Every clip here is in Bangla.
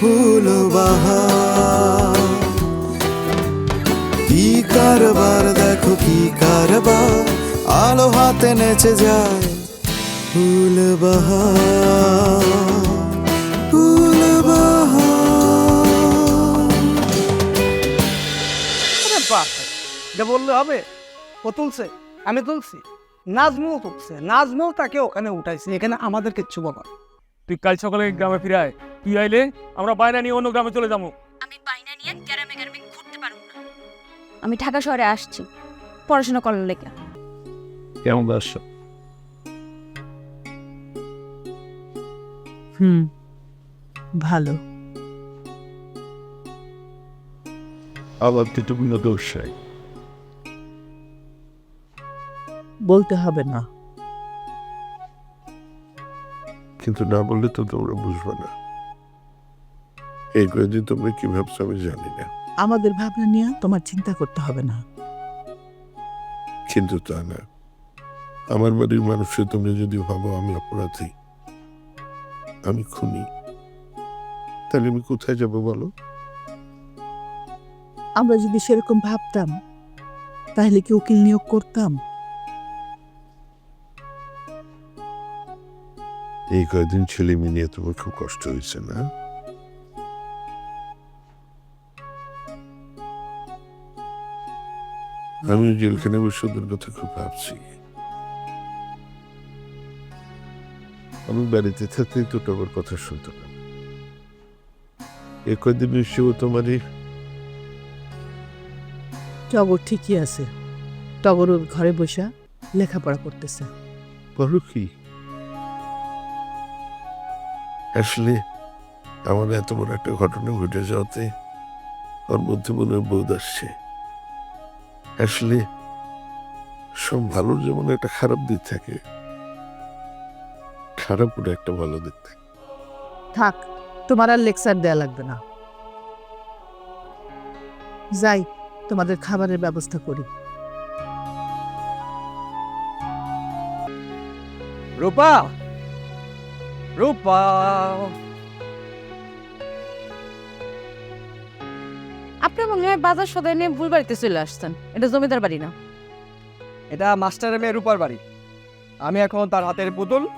ফুল বাহার কি কারবার, দেখো কি কারবার। আলো হাতে নেচে যায় ফুল ফুল বাহার এটা বললে হবে, ও তুলছে, আমি তুলছি। নাজমুও তুলছে নাজমুও তাকে ওখানে উঠাইছে, এখানে আমাদের কিচ্ছু বলা তুই কাল সকালে গ্রামে ফিরে আয়। তুই আইলে আমরা বাইরে নিয়ে অন্য গ্রামে চলে যাব। আমি বাইনা নিয়ে গ্যারামে গ্যারামে ঘুরতে পারব না। আমি ঢাকা শহরে আসছি। পড়াশোনা করার লেগে। কেমন আসছো হুম ভালো। আবার তুমি দোষ বলতে হবে না। কিন্তু না বললে তো তোমরা বুঝবে না। এই কয়েকদিন তোমরা কি ভাবছ আমি জানি না। আমাদের ভাবনা নিয়ে তোমার চিন্তা করতে হবে না। কিন্তু তা না। আমার বাড়ির মানুষকে তোমরা যদি ভাবো আমি অপরাধী আমি খুনি তাহলে আমি কোথায় যাব বলো? আমরা যদি সেরকম ভাবতাম তাহলে কি উকিল নিয়োগ করতাম? এই কয়েকদিন ছেলে মেয়ে নিয়ে তোমার খুব কষ্ট হয়েছে না? আমি জেলখানে বসে ওদের কথা খুব ভাবছি। আমি বাড়িতে থাকতেই তো টগর কথা শুনতে পারি এ কয়েকদিন নিশ্চয় তোমারই টগর ঠিকই আছে। টগর ঘরে বসা লেখাপড়া করতেছে। বলো কি? আসলে আমার এত বড় একটা ঘটনা ঘটে যাওয়াতে ওর মধ্যে মনে হয় বোধ আসছে। আসলে সব ভালোর যেমন একটা খারাপ দিক থাকে খারাপও একটা ভালো দিক থাকে। থাক তোমার আর লেকচার দেয়া লাগবে না। যাই তোমাদের খাবারের ব্যবস্থা করি। রূপা! রূপা আপনার মনে হয় বাজার সদাই নিয়ে ভুল বাড়িতে চলে আসছেন। এটা জমিদার বাড়ি না। এটা মাস্টার মেয়ে রূপার বাড়ি। আমি এখন তার হাতের পুতুল।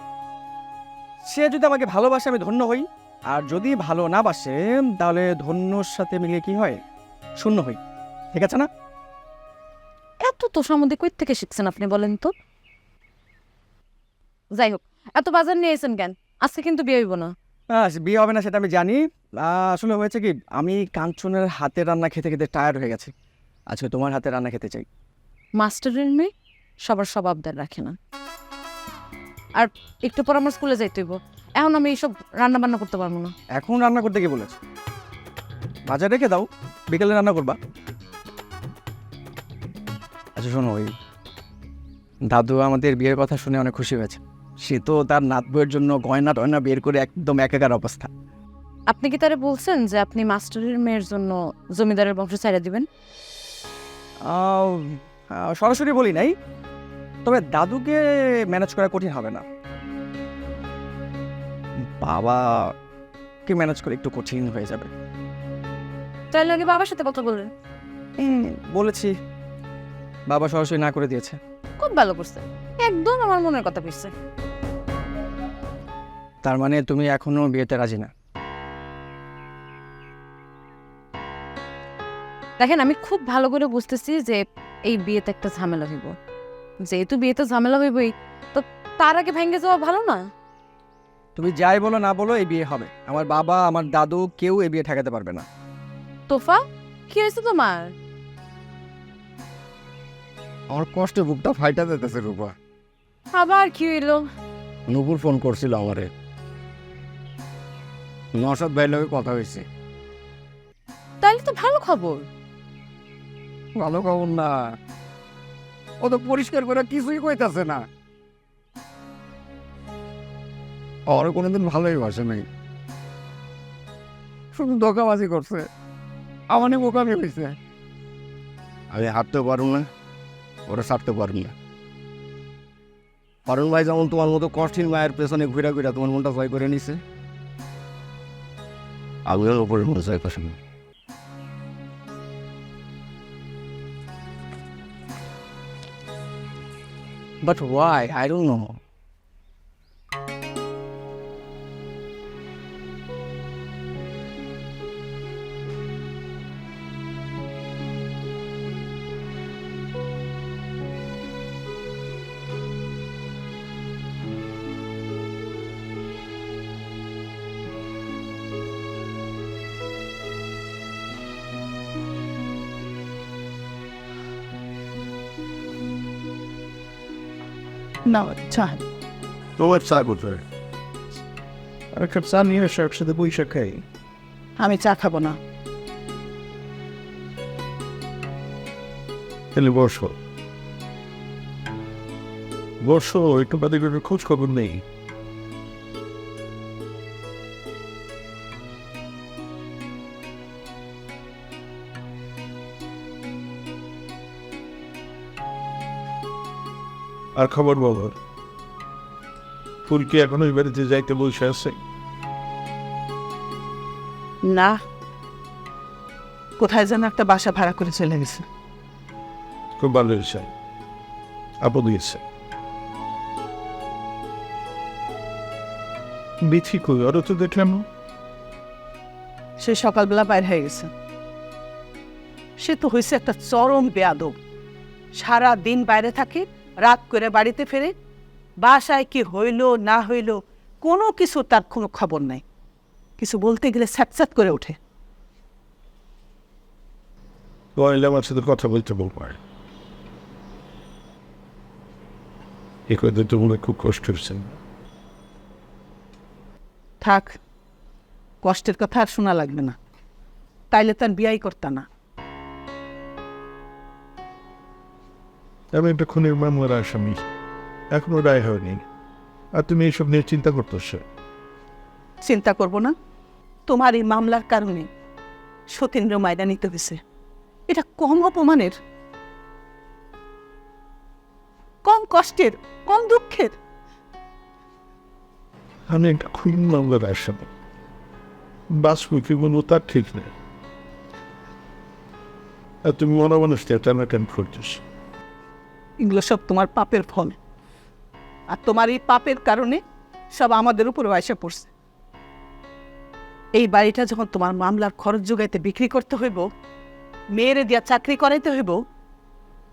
সে যদি আমাকে ভালোবাসে আমি ধন্য হই। আর যদি ভালো না বাসে তাহলে ধন্যর সাথে মিলিয়ে কি হয়? শূন্য হই। ঠিক আছে না? এত তো সম্বন্ধে কই থেকে শিখছেন আপনি বলেন তো? যাই হোক এত বাজার নিয়ে এসেন কেন? আজকে কিন্তু বিয়ে হইব না। হ্যাঁ বিয়ে হবে না সেটা আমি জানি। আসলে হয়েছে কি আমি কাঞ্চনের হাতের রান্না খেতে খেতে টায়ার্ড হয়ে গেছি। আজকে তোমার হাতে রান্না খেতে চাই। মাস্টারের মেয়ে সবার সব আবদার রাখে না। আর একটু পর আমার স্কুলে যাইতে হইব। এখন আমি এইসব রান্না বান্না করতে পারব না। এখন রান্না করতে কি বলেছে? বাজার রেখে দাও বিকেলে রান্না করবা। আচ্ছা শোনো ওই দাদু আমাদের বিয়ের কথা শুনে অনেক খুশি হয়েছে। সে তো তার নাত বইয়ের জন্য গয়না টয়না বের করে একদম একাকার অবস্থা। আপনি কি তারা বলছেন যে আপনি মাস্টারের মেয়ের জন্য জমিদারের বংশ ছাইড়া দিবেন? সরাসরি বলি নাই তবে দাদুকে ম্যানেজ করা কঠিন হবে না। বাবা কে ম্যানেজ করে একটু কঠিন হয়ে যাবে। তাহলে আগে বাবার সাথে কথা বললেন বলেছি। বাবা সরাসরি না করে দিয়েছে। খুব ভালো করছে। একদম আমার মনের কথা বুঝছে তার মানে তুমি এখনও বিয়েতে রাজি না? দেখেন আমি খুব ভালো করে বুঝতেছি যে এই বিয়েতে একটা ঝামেলা হইব। যেহেতু বিয়েতে ঝামেলা হইবই তো তার আগে ভেঙে যাওয়া ভালো না? তুমি যাই বলো না বলো এই বিয়ে হবে। আমার বাবা আমার দাদু কেউ এই বিয়ে ঠেকাতে পারবে না। তোফা কি হয়েছে তোমার? আমার কষ্টে বুকটা ফাইটা যেতেছে রূপা। আবার কি হইল? নুপুর ফোন করছিল আমারে। নসাদ ভাইয়ের লগে কথা হয়েছে। তাহলে তো ভালো খবর। ভালো খবর না। ও তো পরিষ্কার করে কিছুই কইতাছে না। ওর কোনোদিন ভালোই বাসে নাই। শুধু ধোকাবাজি করছে। আমানে বোকামি হয়েছে আমি হাঁটতে পারুম না ওরা ছাড়তে পারুম না। অরুণ ভাই যেমন তোমার মতো কষ্টিন মায়ের পেছনে ঘুরা ঘুরা তোমার মনটা জয় করে নিছে। আমিও ওপরের মনে জয় করছি But why? I don't know. না চা তোমার চা কোথায় আর একটা চা নিয়ে এসে একসাথে বৈশাখ খাই আমি চা খাব না তাহলে বসো বসো একটু বাদে খোঁজ খবর নেই আর খবর বলো ফুলকি এখন ওই বাড়িতে যাইতে বসে আছে। না কোথায় যেন একটা বাসা ভাড়া করে চলে গেছে। খুব ভালো হয়েছে। আপদ গেছে বিথি কই? আরও তো দেখলাম সে সকালবেলা বাইর হয়ে গেছে। সে তো হয়েছে একটা চরম বেয়াদব। সারা দিন বাইরে থাকে রাত করে বাড়িতে ফেরে বাসায় কি হইল না হইল কোনো কিছু তার কোনো খবর নাই। কিছু বলতে গেলে স্যাঁতস্যাঁত করে ওঠে। আমার সাথে কথা বলতে বলব এ তো মনে খুব কষ্ট হচ্ছে থাক কষ্টের কথা আর শোনা লাগবে না। তাইলে তার বিয়াই করতা না। আমি একটা খুনের মামলার আসামি। এখনও রায় হয়নি। আর তুমি এইসব নিয়ে চিন্তা করতেছো? চিন্তা করব না। তোমার এই মামলার কারণে সতীন্দ্র মায়না নিতে হয়েছে। এটা কম অপমানের কম কষ্টের কম দুঃখের। আমি একটা খুন মামলার আসামি। বাঁচবো কি বলব তার ঠিক নেই। আর তুমি মনে মানুষ টানাটান করতেছো। এগুলো সব তোমার পাপের ফল। আর তোমার এই পাপের কারণে সব আমাদের উপরে এসে পড়ছে। এই বাড়িটা যখন তোমার মামলার খরচ যোগাইতে বিক্রি করতে হইব মেয়েরে দিয়া চাকরি করাইতে হইব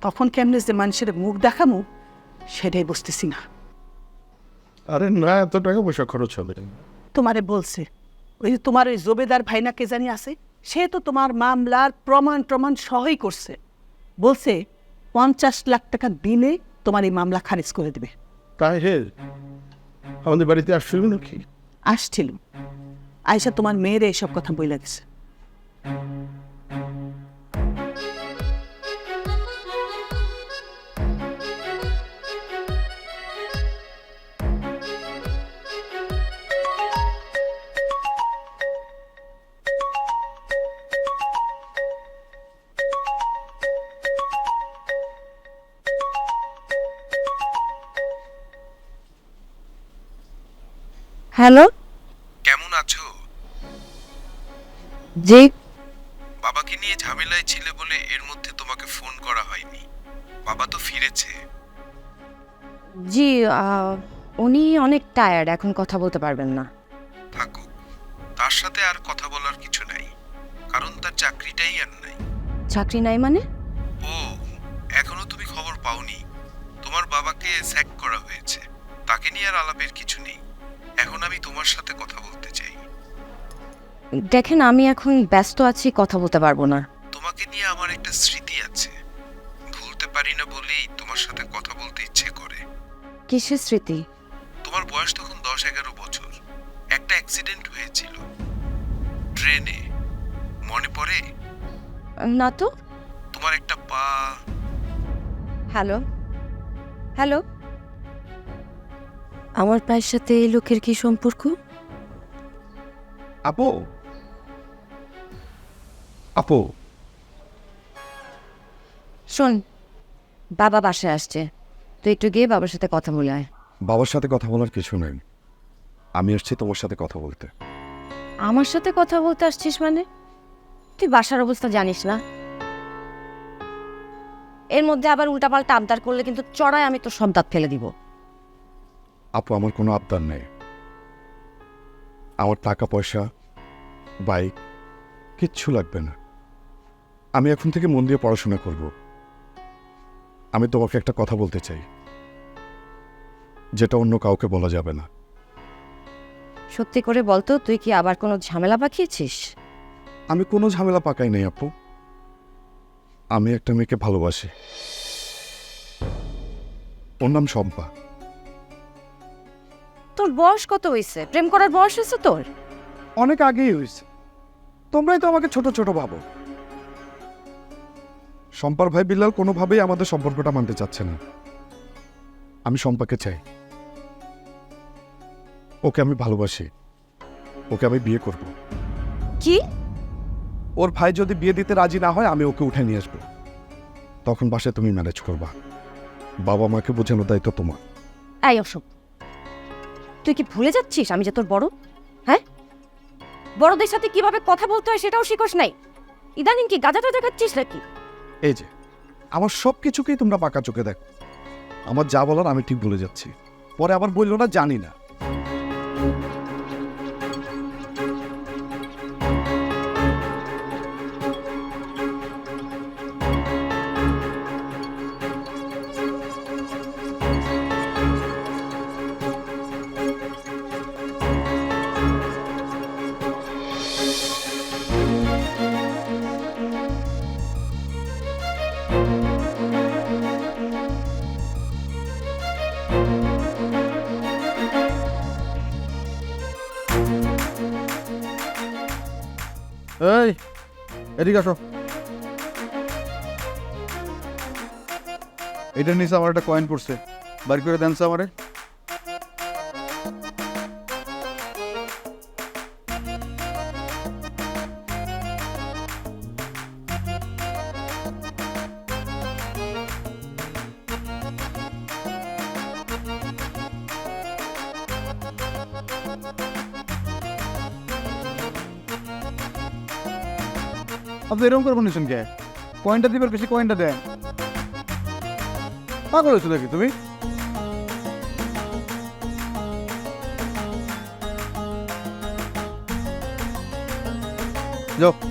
তখন কেমনে যে মানুষের মুখ দেখামু সেটাই বুঝতেছি না। আরে না এত টাকা পয়সা খরচ হবে তোমারে বলছে ওই যে তোমার ওই জবেদার ভাইনা কে জানি আছে সে তো তোমার মামলার প্রমাণ প্রমাণ সহই করছে। বলছে পঞ্চাশ লাখ টাকা দিলে তোমার এই মামলা খারিজ করে দেবে। তাহের আমাদের বাড়িতে আসছিল নাকি? আসছিল। আয়সা তোমার মেয়েরে এসব কথা বইলা গেছে হ্যালো? কেমন আছো? জি। বাবাকে নিয়ে ঝামেলায় ছিলে বলে এর মধ্যে তোমাকে ফোন করা হয়নি। বাবা তো ফিরেছে। জি উনি অনেক টায়ার্ড এখন কথা বলতে পারবেন না। থাকুক তার সাথে আর কথা বলার কিছু নাই কারণ তার চাকরিটাই আর নাই। চাকরি নাই মানে? ও এখনও তুমি খবর পাওনি। তোমার বাবাকে স্যাক করা হয়েছে তাকে নিয়ে আর আলাপের কিছু নেই। এখন আমি তোমার সাথে কথা বলতে চাই। দেখেন আমি এখন ব্যস্ত আছি কথা বলতে পারব না। তোমাকে নিয়ে আমার একটা স্মৃতি আছে। ভুলতে পারি না বলেই তোমার সাথে কথা বলতে ইচ্ছে করে। কিসের স্মৃতি? তোমার বয়স তখন দশ এগারো বছর। একটা অ্যাক্সিডেন্ট হয়েছিল। ট্রেনে। মনে পড়ে? না তো। তোমার একটা পা। হ্যালো। হ্যালো। আমার পায়ের সাথে এই লোকের কি সম্পর্ক? আপু। আপু। শোন বাবা বাসায় আসছে। তুই একটু গিয়ে বাবার সাথে কথা বলে আয়। বাবার সাথে কথা বলার কিছু নেই। আমি আসছি তোমার সাথে কথা বলতে। আমার সাথে কথা বলতে আসছিস মানে? তুই বাসার অবস্থা জানিস না। এর মধ্যে আবার উল্টাপাল্টা আবদার করলে কিন্তু চড়ায় আমি তোর সব দাঁত ফেলে দিব। আপু আমার কোনো আবদার নেই। আমার টাকা পয়সা বাইক কিচ্ছু লাগবে না। আমি এখন থেকে মন দিয়ে পড়াশোনা করব। আমি তোমাকে একটা কথা বলতে চাই। যেটা অন্য কাউকে বলা যাবে না। সত্যি করে বলতো তুই কি আবার কোনো ঝামেলা পাকিয়েছিস? আমি কোনো ঝামেলা পাকাই নেই আপু। আমি একটা মেয়েকে ভালোবাসি। ওর নাম শম্পা। তোর বয়স কত হয়েছে প্রেম করার বয়স হয়েছে তোর? অনেক আগেই হয়েছে তোমরাই তো আমাকে ছোট ছোট ভাবো। শম্পার ভাই বিল্লাল কোনোভাবেই আমাদের সম্পর্কটা মানতে চাচ্ছে না। আমি শম্পাকে চাই। ওকে আমি ভালোবাসি। ওকে আমি বিয়ে করব। কি? ওর ভাই যদি বিয়ে দিতে রাজি না হয় আমি ওকে উঠে নিয়ে আসব। তখন বাসায় তুমি ম্যানেজ করবা। বাবা মাকে বোঝানোর দায়িত্ব তোমার। এই অশোক। তুই কি ভুলে যাচ্ছিস আমি যে তোর বড়? হ্যাঁ? বড়দের সাথে কীভাবে কথা বলতে হয় সেটাও শিখোস নাই। ইদানিং কি গাঁজা টাজা খাচ্ছিস নাকি? এই যে, আমার সব কিছুকেই তোমরা পাকা চোখে দেখো। আমার যা বলার আমি ঠিক বলে যাচ্ছি। পরে আবার বলল না জানি না। এদিকে আসো। এটার নিচে আমার একটা কয়েন পড়ছে। বাড়ি করে দেন আমারে। আপনি এরকম করে বলেছেন কে কয়েনটা দিবার বেশি কয়েনটা দেন পাগল হয়েছো দেখি তুমি যাও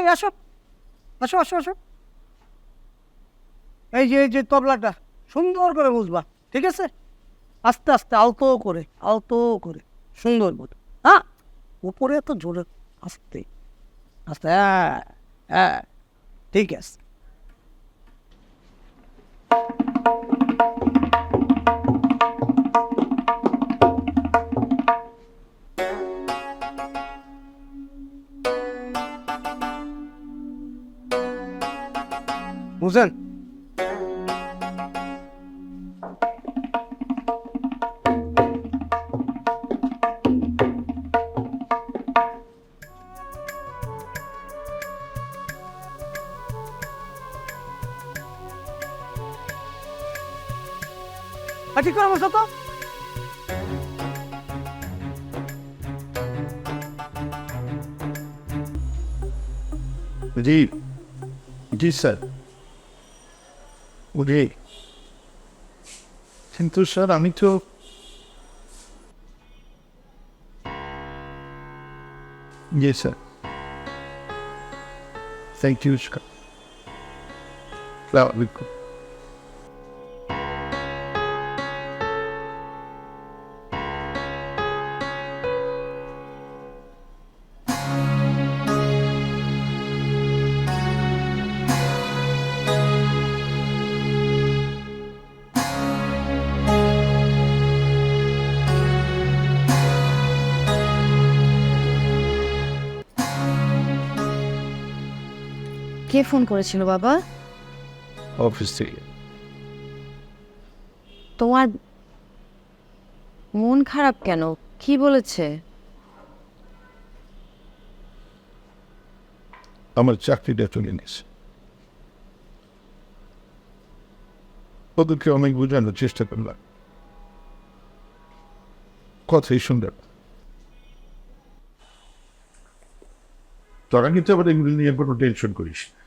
এই, আসো। আসো আসো আসো। এই যে যে তবলাটা, সুন্দর করে বুঝবা ঠিক আছে? আস্তে আস্তে, আলতো করে আলতো করে, সুন্দর মতো হ্যাঁ? উপরে এত জোরে আস্তে আস্তে হ্যাঁ হ্যাঁ ঠিক আছে। বুঝলেন? আর ঠিক করে বসো তো? জি। জি স্যার। করে কিন্তু স্যার আমি তো Yes, sir. Thank you, Shukar. we could কে ফোন করেছিল বাবা? অফিস থেকে। তোমার মন খারাপ কেন? কি বলেছে? আমার চাকরিটা চলে নিয়েছে। ওদেরকে অনেক বোঝানোর চেষ্টা করলাম। কথাই সুন্দর তোরা কিন্তু আবার এগুলো নিয়ে কোনো টেনশন করিস না।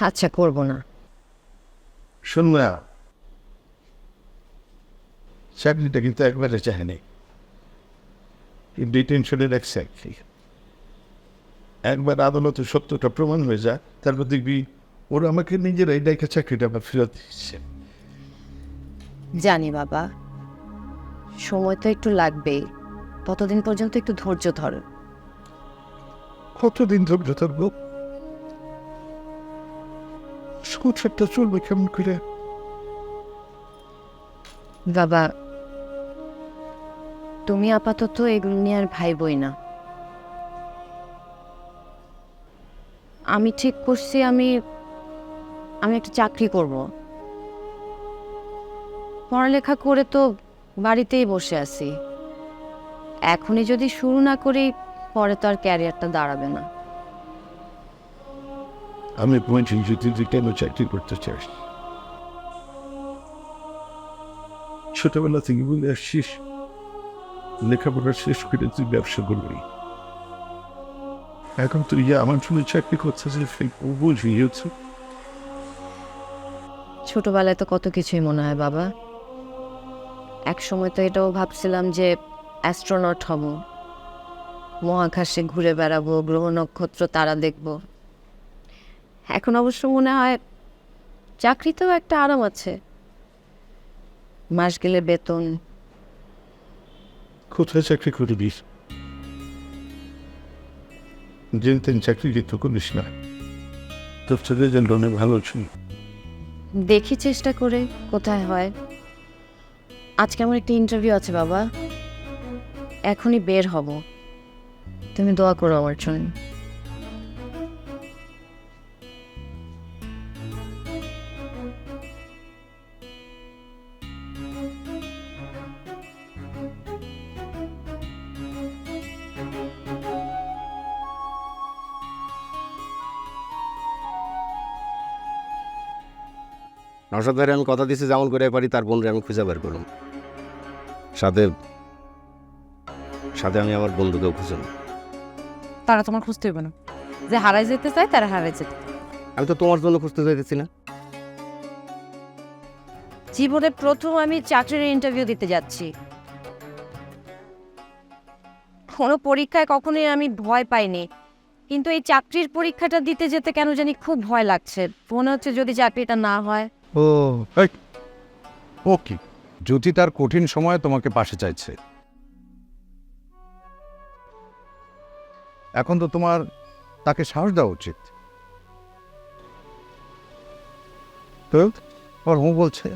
আচ্ছা করব না। শোন না চাকরিটা কিন্তু একবারে চায়নি কিন্তু এই এক চাকরি। একবার আদালতে সত্যটা প্রমাণ হয়ে যায় তারপর দেখবি ওরা আমাকে নিজেরাই ডাইকা চাকরিটা আবার ফেরত দিচ্ছে। জানি বাবা সময় তো একটু লাগবেই। ততদিন পর্যন্ত একটু ধৈর্য ধরো। কতদিন ধৈর্য থাকব সংসারটা চলবে কেমন করে? বাবা, তুমি আপাতত এগুলো নিয়ে আর ভাই বই না। আমি ঠিক করছি, আমি আমি একটা চাকরি করব। পড়ালেখা করে তো বাড়িতেই বসে আছি। এখনই যদি শুরু না করি, পরে তো আর ক্যারিয়ারটা দাঁড়াবে না। আমি বলছি যদি কেন চাকরি করতে চাস ছোটবেলা থেকে বলে আসছিস, লেখাপড়া শেষ করে তুই ব্যবসা করবি। এখন তুই যে আমার জন্য চাকরি করতেছিস সেই বুঝি হচ্ছে ছোটবেলায় তো কত কিছুই মনে হয় বাবা। এক সময় তো এটাও ভাবছিলাম যে অ্যাস্ট্রোনট হব। মহাকাশে ঘুরে বেড়াবো, গ্রহ নক্ষত্র, তারা দেখব। এখন অবশ্য মনে হয় চাকরিতেও একটা আরাম আছে। মাস গেলে বেতন। কোথায় চাকরি করবি যেন তেন চাকরি কিন্তু করিস না। তোর যেন অনেক ভালো ছিল। দেখি চেষ্টা করে কোথায় হয়। আজকে আমার একটা ইন্টারভিউ আছে বাবা। এখনই বের হব। তুমি দোয়া করো আমার জন্য। নশাদ ভাইয়ের আমি কথা দিছি যেমন করে পারি তার বোনরে আমি খুঁজে বের করুন সাথে সাথে আমি আমার বন্ধুকেও খুঁজলাম তারা তোমার খুঁজতে হবে না। যে হারাই যেতে চায় তারা হারাই যেতে। আমি তো তোমার জন্য খুঁজতে চাইতেছি না। জীবনে প্রথম আমি চাকরির ইন্টারভিউ দিতে যাচ্ছি। কোনো পরীক্ষায় কখনোই আমি ভয় পাইনি। কিন্তু এই চাকরির পরীক্ষাটা দিতে যেতে কেন জানি খুব ভয় লাগছে। মনে হচ্ছে যদি চাকরিটা না হয় ও ও কি? জ্যোতি তার কঠিন সময়ে তোমাকে পাশে চাইছে। এখন তো তোমার তাকে সাহস দেওয়া উচিত। তো হু বলছে